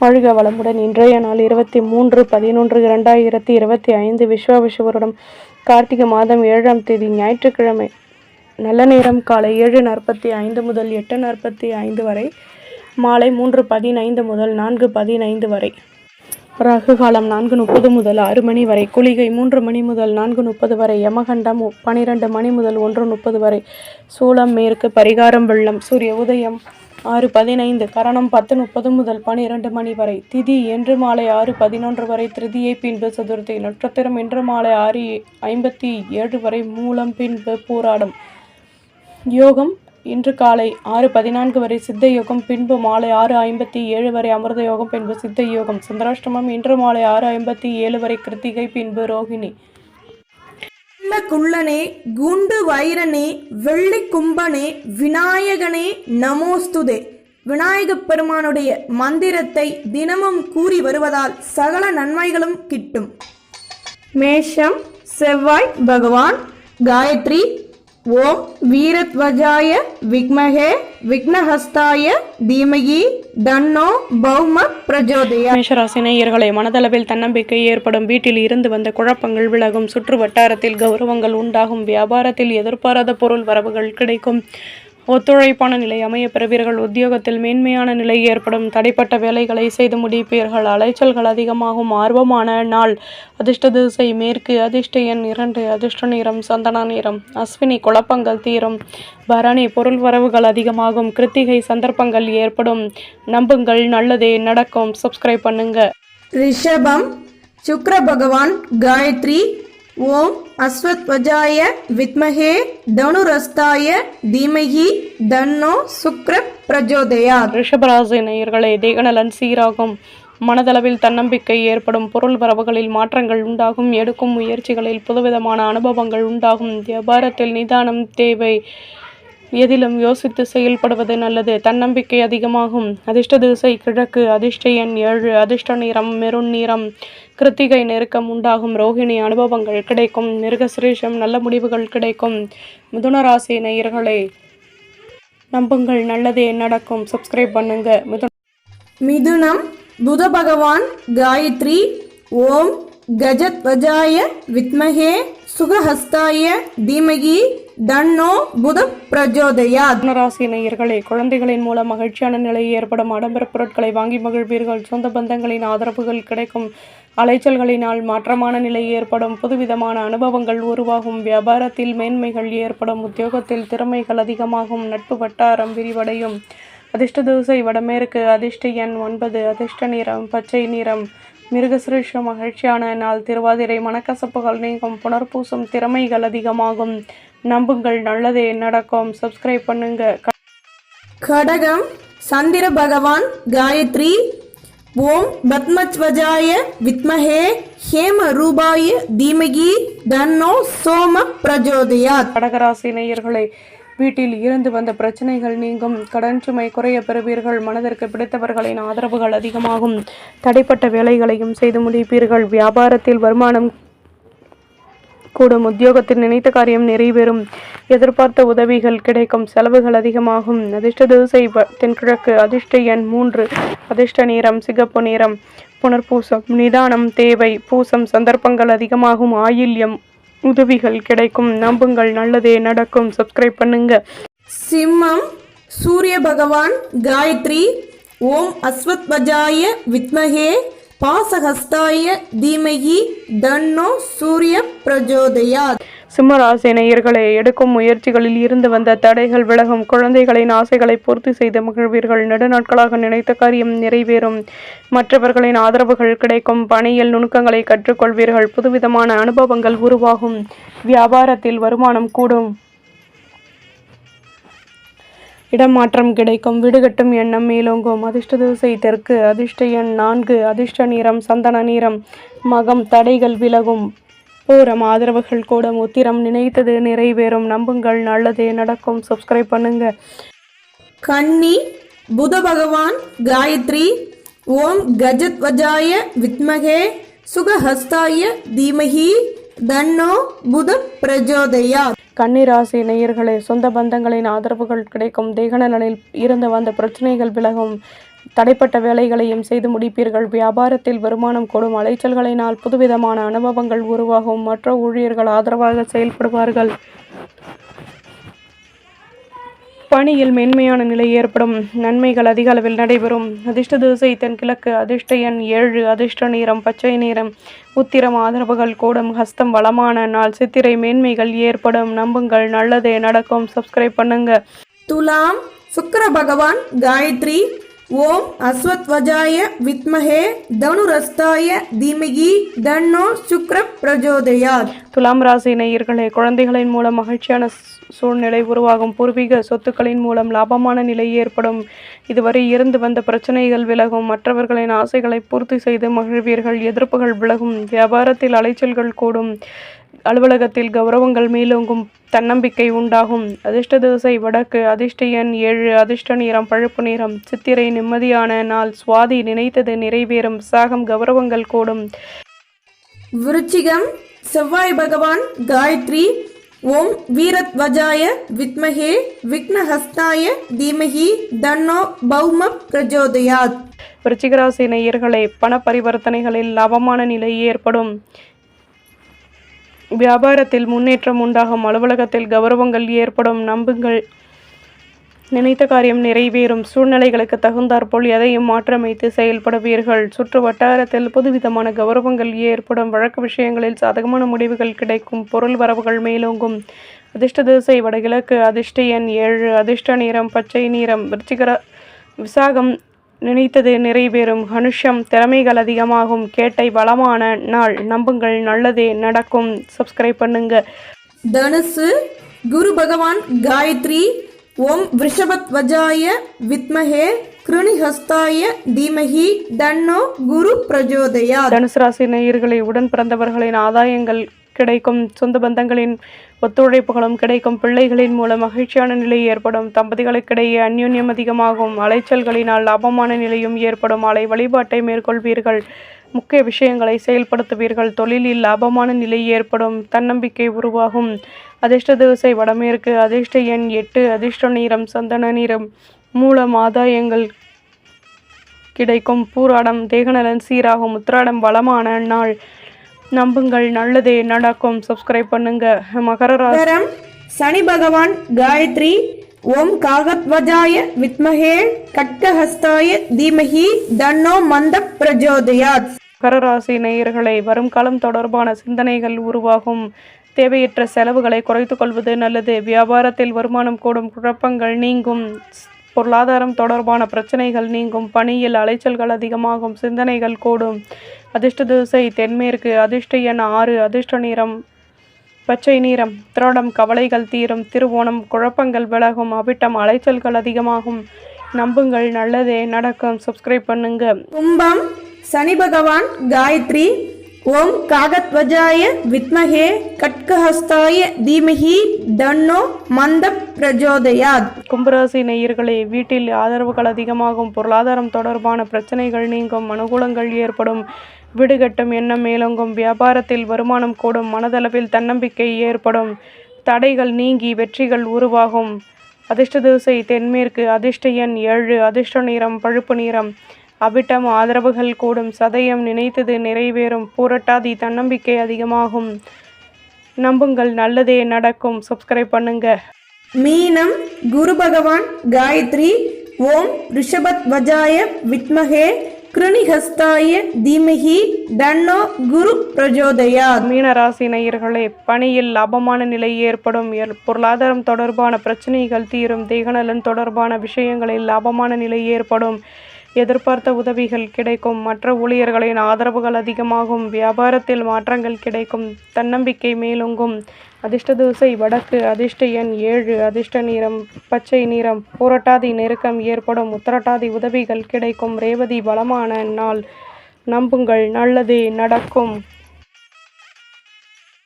வாழ்க வளமுடன். இன்றைய நாள் இருபத்தி மூன்று பதினொன்று இரண்டாயிரத்தி இருபத்தி ஐந்து விஸ்வாவிசுவருடம் கார்த்திகை மாதம் ஏழாம் தேதி ஞாயிற்றுக்கிழமை. நல்ல நேரம் காலை ஏழு நாற்பத்தி ஐந்து முதல் எட்டு நாற்பத்தி ஐந்து வரை மாலை மூன்று பதினைந்து முதல் நான்கு பதினைந்து வரை. ராகு காலம் நான்கு முப்பது முதல் ஆறு மணி வரை குளிகை மூன்று மணி முதல் நான்கு முப்பது வரை யமகண்டம் பனிரெண்டு மணி முதல் ஒன்று முப்பது வரை சூளம் மேற்கு பரிகாரம் வெள்ளம் சூரிய உதயம் ஆறு பதினைந்து கரணம் பத்து முப்பது முதல் பனிரெண்டு மணி வரை. திதி இன்று மாலை ஆறு பதினொன்று வரை. திருதியை பின்பு சதுர்த்தி நட்சத்திரம் இன்று மாலை ஆறு ஐம்பத்தி ஏழு வரை மூலம் பின்பு போராடும். யோகம் இன்று காலை ஆறு பதினான்கு வரை. சித்த யோகம் பின்பு மாலை ஆறு ஐம்பத்தி ஏழு வரை. அமிர்த யோகம் பின்பு சித்த யோகம் சந்திராஷ்டமம் இன்று மாலை ஆறு ஐம்பத்தி ஏழு வரை. கிருத்திகை பின்பு ரோகிணி. குள்ள குள்ளனே குண்டு வைரனே வெள்ளி கும்பனே விநாயகனே நமோஸ்துதே. விநாயகப் பெருமானுடைய மந்திரத்தை தினமும் கூறி வருவதால் சகல நன்மைகளும் கிட்டும். மேஷம் செவ்வாய் பகவான் காயத்ரி ஓம் வீரத்வஜாய விக்மகே விக்னஹஸ்தாய தீமகி தன்னோ பௌம பிரஜோதய. மேஷராசி மனதளவில் தன்னம்பிக்கை ஏற்படும் வீட்டில் இருந்து வந்த குழப்பங்கள் விலகும். சுற்று வட்டாரத்தில் கௌரவங்கள் உண்டாகும். வியாபாரத்தில் எதிர்பாராத பொருள் வரவுகள் கிடைக்கும். ஒத்துழைப்பான நிலை அமைய பிறவீர்கள். உத்தியோகத்தில் மேன்மையான நிலை ஏற்படும். தடைப்பட்ட வேலைகளை செய்து முடிப்பீர்கள். அலைச்சல்கள் அதிகமாகும். ஆர்வமான நாள். அதிர்ஷ்ட திசை மேற்கு. அதிர்ஷ்ட எண் இரண்டு. அதிர்ஷ்ட நிறம் சந்தன நிறம். அஸ்வினி குழப்பங்கள் தீரும். பரணி பொருள் வரவுகள் அதிகமாகும். கிருத்திகை சந்தர்ப்பங்கள் ஏற்படும். நம்புங்கள். நல்லதே நடக்கும். சப்ஸ்கிரைப் பண்ணுங்க. ரிஷபம். சுக்ர பகவான் காயத்ரி ஓம் அஸ்வத்வஜாய வித்மகே தனுரஸ்தாய தீமகி தன்னோ சுக்ர பிரஜோதயா ரிஷபராசி நேயர்களே தேகநலன் சீராகும். மனதளவில் தன்னம்பிக்கை ஏற்படும் பொருள் வரவுகளில் மாற்றங்கள் உண்டாகும். எடுக்கும் முயற்சிகளில் புதுவிதமான அனுபவங்கள் உண்டாகும். வியாபாரத்தில் நிதானம் தேவை. எதிலும் யோசித்து செயல்படுவது நல்லது. தன்னம்பிக்கை அதிகமாகும். அதிர்ஷ்ட திசை கிழக்கு. அதிர்ஷ்ட எண் ஏழு. அதிர்ஷ்ட நிறம் மெருண் நிறம். கிருத்திகை நெருக்கம் உண்டாகும். ரோகிணி அனுபவங்கள் கிடைக்கும். மிருகசிரேஷம் நல்ல முடிவுகள் கிடைக்கும். மிதுனராசி நேயர்களே நம்புங்கள். நல்லதே நடக்கும். சப்ஸ்கிரைப் பண்ணுங்க. மிதுன மிதுனம் புத பகவான் காயத்ரி. ஓம் கஜத்வஜாய வித்மகே சுகஹஸ்தாய தீமகி தன்னோ புத பிரஜோதயா ராசி நேயர்களே குழந்தைகளின் மூலம் மகிழ்ச்சியான நிலை ஏற்படும் ஆடம்பர பொருட்களை வாங்கி மகிழ்வீர்கள். சொந்த பந்தங்களின் ஆதரவுகள் கிடைக்கும். அலைச்சல்களினால் மாற்றமான நிலை ஏற்படும் புதுவிதமான அனுபவங்கள் உருவாகும். வியாபாரத்தில் மேன்மைகள் ஏற்படும். உத்தியோகத்தில் திறமைகள் அதிகமாகும். நட்பு வட்டாரம் விரிவடையும். அதிர்ஷ்ட தோசை வடமேற்கு அதிர்ஷ்ட எண் ஒன்பது. அதிர்ஷ்ட நிறம் பச்சை நிறம். மிருகசிருஷ மகிழ்ச்சியான நாள். திருவாதிரை மனக்கசப்புகள் நீங்கும் புனர்பூசும் திறமைகள் அதிகமாகும். நம்புங்கள் நல்லதே நடக்கும். சப்ஸ்கிரைப் பண்ணுங்க. கடகம் சந்திர பகவான் காயத்ரி ஓம் பத்மத்வஜாய வித்மஹே ஹேம ரூபாய தீமகி தன்னோ சோம பிரஜோதயா கடகராசி நேயர்களே வீட்டில் இருந்து வந்த பிரச்சனைகள் நீங்கும். கடன் சுமை குறைய பெறுவீர்கள். மனதிற்கு பிடித்தவர்களின் ஆதரவுகள் அதிகமாகும். தடைப்பட்ட வேலைகளையும் செய்து முடிப்பீர்கள். வியாபாரத்தில் வருமானம் கூடும். உத்தியோகத்தில் நினைத்த காரியம் நிறைவேறும். எதிர்பார்த்த உதவிகள் கிடைக்கும். செலவுகள் அதிகமாகும். அதிர்ஷ்ட திசை தென்கிழக்கு அதிர்ஷ்ட எண் மூன்று. அதிர்ஷ்ட நேரம் சிகப்பு நிறம். புனர்பூசம் நிதானம் தேவை. பூசம் சந்தர்ப்பங்கள் அதிகமாகும். ஆயில்யம் உதவிகள் கிடைக்கும். நம்புங்கள். நல்லதே நடக்கும். சப்ஸ்கிரைப் பண்ணுங்க. சிம்மம் சூரிய பகவான் காயத்ரி ஓம் அஸ்வத்வஜாய வித்மகே பாசஹஸ்தாய தீமகி தன்னோ சூரிய பிரஜோதயா சிம்மராசி நேயர்களை எடுக்கும் முயற்சிகளில் இருந்து வந்த தடைகள் விலகும். குழந்தைகளின் ஆசைகளை பூர்த்தி செய்து மகிழ்வீர்கள். நெடுநாட்களாக நினைத்த காரியம் நிறைவேறும். மற்றவர்களின் ஆதரவுகள் கிடைக்கும். பணியில் நுணுக்கங்களை கற்றுக்கொள்வீர்கள். புதுவிதமான அனுபவங்கள் உருவாகும். வியாபாரத்தில் வருமானம் கூடும். இடமாற்றம் கிடைக்கும். விடுகட்டும் எண்ணம் மேலோங்கும். அதிர்ஷ்ட திசை தெற்கு. அதிர்ஷ்ட எண் நான்கு. அதிர்ஷ்ட நிறம் சந்தன நிறம். மகம் தடைகள் விலகும். பூரம் ஆதரவுகள் கூடும் உத்திரம் நினைத்தது நிறைவேறும். நம்புங்கள் நல்லதே நடக்கும். சப்ஸ்கிரைப் பண்ணுங்க. கன்னி புத பகவான் காயத்ரி ஓம் கஜத்வஜாய வித்மகே சுகஹஸ்தாய தீமஹி தன்னோ புத பிரஜோதயா. கன்னிராசி நேயர்களே சொந்த பந்தங்களின் ஆதரவுகள் கிடைக்கும். தேகநலனில் இருந்து வந்த பிரச்சனைகள் விலகும். தடைப்பட்ட வேலைகளையும் செய்து முடிப்பீர்கள். வியாபாரத்தில் வருமானம் கூடும் அலைச்சல்களினால் புதுவிதமான அனுபவங்கள் உருவாகும். மற்ற ஊழியர்கள் ஆதரவாக செயல்படுவார்கள். பணியில் மென்மையான நிலை ஏற்படும். நன்மைகள் அதிக அளவில் நடைபெறும். அதிர்ஷ்ட திசை தென்கிழக்கு அதிர்ஷ்ட எண் ஏழு அதிர்ஷ்ட நிறம் பச்சை நிறம். உத்திரம் ஆதரவுகள் கூடும். ஹஸ்தம் வளமான நாள். சித்திரை மேன்மைகள் ஏற்படும். நம்புங்கள். நல்லதே நடக்கும். சப்ஸ்கிரைப் பண்ணுங்க. துலாம் சுக்கர பகவான் காயத்ரி ஓம் அஸ்வத்வஜாய வித்மஹே தனுரஸ்தாய தீமகி தன்னோ சுக்ர பிரஜோதயாத். துலாம் ராசி நேயர்களே குழந்தைகளின் மூலம் மகிழ்ச்சியான சூழ்நிலை உருவாகும் பூர்வீக சொத்துக்களின் மூலம் லாபமான நிலை ஏற்படும். இதுவரை இருந்து வந்த பிரச்சனைகள் விலகும். மற்றவர்களின் ஆசைகளை பூர்த்தி செய்து மகிழ்வீர்கள். எதிர்ப்புகள் விலகும். வியாபாரத்தில் அலைச்சல்கள் கூடும். அலுவலகத்தில் கௌரவங்கள் மேலோங்கும் தன்னம்பிக்கை உண்டாகும். அதிர்ஷ்ட திசை வடக்கு அதிர்ஷ்ட எண் ஏழு அதிர்ஷ்ட நிறம் பழுப்பு நிறம் சித்திரை நிம்மதியான நாள் சுவாதி நினைத்தது நிறைவேறும் சாகம் கௌரவங்கள் கூடும். விருச்சிகம் செவ்வாய் பகவான் காயத்ரி ஓம் வீரத்வஜாய வித்மஹே விக்னஹஸ்தாய தீமஹி தன்னோ பௌம பிரஜோதயாத். விருச்சிகராசி நேயர்களே பண பரிவர்த்தனைகளில் லாபமான நிலை ஏற்படும். வியாபாரத்தில் முன்னேற்றம் உண்டாகும். அலுவலகத்தில் கௌரவங்கள் ஏற்படும். நம்புங்கள். நினைத்த காரியம் நிறைவேறும். சூழ்நிலைகளுக்கு தகுந்தாற்போல் எதையும் மாற்றமைத்து செயல்படுவீர்கள். சுற்று வட்டாரத்தில் புதுவிதமான கௌரவங்கள் ஏற்படும். வழக்கு விஷயங்களில் சாதகமான முடிவுகள் கிடைக்கும். பொருள் வரவுகள் மேலோங்கும். அதிர்ஷ்ட திசை வடகிழக்கு அதிர்ஷ்ட எண் ஏழு. அதிர்ஷ்ட நிறம் பச்சை நிறம். விருச்சிகர விசாகம் நினைத்தது நிறைவேறும் அனுஷம் திறமைகள் அதிகமாகும். கேட்டை வளமான நாள். நம்புங்கள் நல்லதே நடக்கும். சப்ஸ்கிரைப் பண்ணுங்க. தனுசு குரு பகவான் காயத்ரி ஓம் விஷபத்வஜாய வித்மஹே கிருணிஹஸ்தாய தீமஹி தன்னோ குரு பிரஜோதயாத் தனுசு ராசி நேயர்களை உடன் பிறந்தவர்களின் ஆதாயங்கள் கிடைக்கும். சொந்த பந்தங்களின் ஒத்துழைப்புகளும் கிடைக்கும். பிள்ளைகளின் மூலம் மகிழ்ச்சியான நிலை ஏற்படும். தம்பதிகளுக்கிடையே அந்யோன்யம் அதிகமாகும். அலைச்சல்களினால் லாபமான நிலையும் ஏற்படும். அலை வழிபாட்டை மேற்கொள்வீர்கள். முக்கிய விஷயங்களை செயல்படுத்துவீர்கள். தொழிலில் லாபமான நிலை ஏற்படும். தன்னம்பிக்கை உருவாகும். அதிர்ஷ்ட திசை வடமேற்கு அதிர்ஷ்ட எண் எட்டு அதிர்ஷ்ட நீரம் சந்தன நிறம் மூலம் ஆதாயங்கள் கிடைக்கும். பூராடம் தேகநலன் சீராகும். உத்திராடம் வளமான நாள். நம்புங்கள். நல்லதே நடக்கும். சப்ஸ்கிரைப் பண்ணுங்க. மகர ராசி. சனி பகவான் காயத்ரி ஓம் காகத்வஜாய வித்மஹே கட்கஹஸ்தாய தீமஹி தன்னோ மந்த பிரஜோதயாத். மகர ராசி நேயர்களை வரும் காலம் தொடர்பான சிந்தனைகள் உருவாகும். தேவையற்ற செலவுகளை குறைத்துக் கொள்வது நல்லது. வியாபாரத்தில் வருமானம் கூடும். குழப்பங்கள் நீங்கும். பொருளாதாரம் தொடர்பான பிரச்சனைகள் நீங்கும் பணியில் அலைச்சல்கள் அதிகமாகும் சிந்தனைகள் கூடும். அதிர்ஷ்ட திசை தென்மேற்கு அதிர்ஷ்ட எண் ஆறு அதிர்ஷ்ட நிறம் பச்சை நிறம் திரோடம் கவலைகள் தீரும் திருவோணம் குழப்பங்கள் விலகும் அவிட்டம் அலைச்சல்கள் அதிகமாகும். நம்புங்கள் நல்லதே நடக்கும். சப்ஸ்கிரைப் பண்ணுங்க. கும்பம் சனி பகவான் காயத்ரி ஓம் காகத்வஜாய வித்மஹே கட்கஹஸ்தாய தீமஹி தன்னோ மந்த பிரஜோதயாத். கும்பராசி நேயர்களே வீட்டில் ஆதரவுகள் அதிகமாகும் பொருளாதாரம் தொடர்பான பிரச்சனைகள் நீங்கும் அனுகூலங்கள் ஏற்படும் விடுகட்டும் எண்ணம் மேலோங்கும் வியாபாரத்தில் வருமானம் கூடும் மனதளவில் தன்னம்பிக்கை ஏற்படும் தடைகள் நீங்கி வெற்றிகள் உருவாகும். அதிர்ஷ்ட திசை தென்மேற்கு அதிர்ஷ்ட எண் ஏழு அதிர்ஷ்ட நிறம் பழுப்பு நிறம் அவிட்டம் ஆதரவுகள் கூடும். சதயம் நினைத்தது நிறைவேறும். பூரட்டாதி தன்னம்பிக்கை அதிகமாகும். நம்புங்கள் நல்லதே நடக்கும். சப்ஸ்கிரைப் பண்ணுங்க. மீனம் குரு பகவான் காயத்ரி ஓம் ரிஷபத்வஜாய வித்மஹே கிருணிஹஸ்தாய தீமஹி தன்னோ குரு பிரஜோதயாத். மீனராசி நேயர்களே பணியில் லாபமான நிலை ஏற்படும். பொருளாதாரம் தொடர்பான பிரச்சனைகள் தீரும். தேகநலன் தொடர்பான விஷயங்களில் லாபமான நிலை ஏற்படும். எதிர்பார்த்த உதவிகள் கிடைக்கும். மற்ற ஊழியர்களின் ஆதரவுகள் அதிகமாகும். வியாபாரத்தில் மாற்றங்கள் கிடைக்கும். தன்னம்பிக்கை மேலோங்கும். அதிர்ஷ்ட திசை வடக்கு அதிர்ஷ்ட எண் ஏழு அதிர்ஷ்ட நிறம் பச்சை நிறம் புரட்டாதி நெருக்கம் ஏற்படும். உத்தரட்டாதி உதவிகள் கிடைக்கும். ரேவதி பலமான நாள். நம்புங்கள். நல்லதே நடக்கும்.